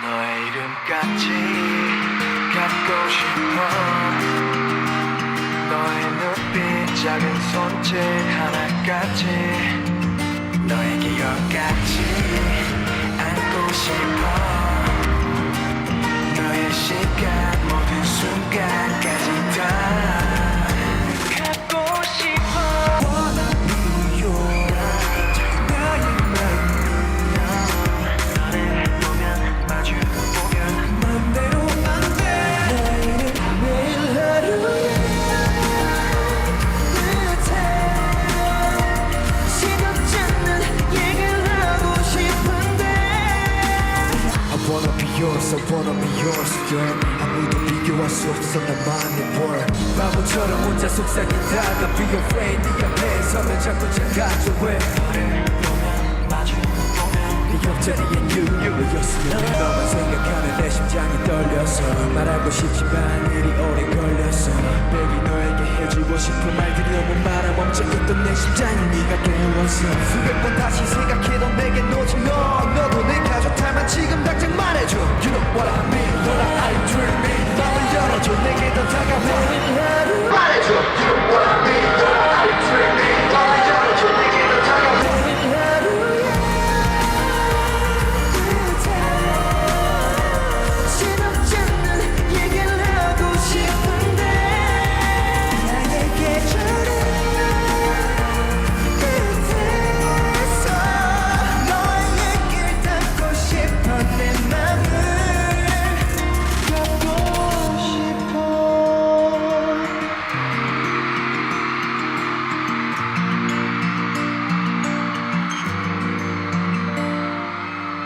너의 이름까지 갖고 싶어. 너의 눈빛 작은 손짓 하나까지 너의 기억까지 yours, I wanna be yours, girl 아무도 비교할 수 없어 나만의 world 바보처럼 혼자 속삭이다가 be afraid 네 앞에 서면 자꾸 작아져 왜 너를 보면 마주 보면 네 옆자리엔 you 너였으면 너만 생각하면 내 심장이 떨려서 말하고 싶지만 일이 오래 걸렸어 Baby 너에게 해주고 싶은 말들이 너무 많아 멈춰있던 내 심장을 네가 깨웠어 수백 번 다시 생각해도